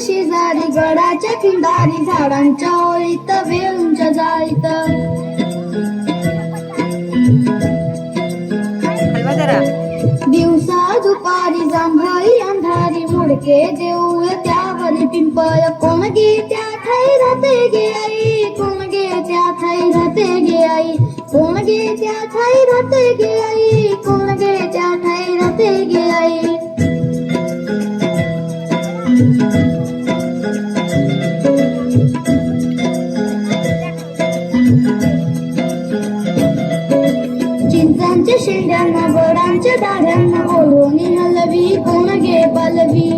शेजारी गडाच्या किंदारी झाडांच्या ओळीत वेळूंच्या जाळीत दिवसा दुपारी जांभळी अंधारी मुडके देऊळ त्यावर पिंपळ. कोण गे त्या ठाई राहते गे आई? कोण गे त्या ठाई राहते गे आई? कोण गे त्या ठाई राहते गे आई? कोण गे त्या ठाई राहते गे आई? चिंचांच्या शेंड्यांना దంచ షండన్న గోడంచ దాడన్న ఓలో నిన్నలవి కొనగే పల్లవి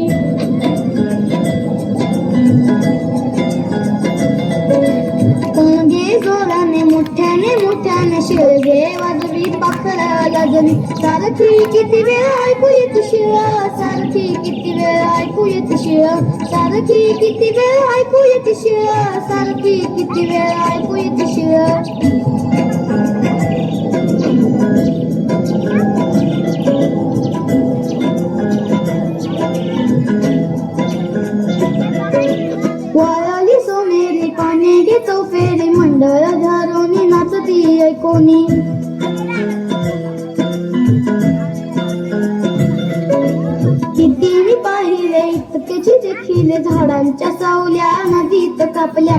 కొనగే గోడనే ముట్టనే ముట్టనే శిల్గే వదవి పక్కల లగని సారథి కితి వేళకు yetişiyor సారథి కితి వేళకు yetişiyor సారథి కితి వేళకు yetişiyor సారథి కితి వేళకు yetişiyor सोनेरी पाने गे चौफेरी मंडळ धारोनी नाचती ऐकोनी किती मी पाहिले इतकेची देखील झाडांच्या सावल्या नदीत कापल्या.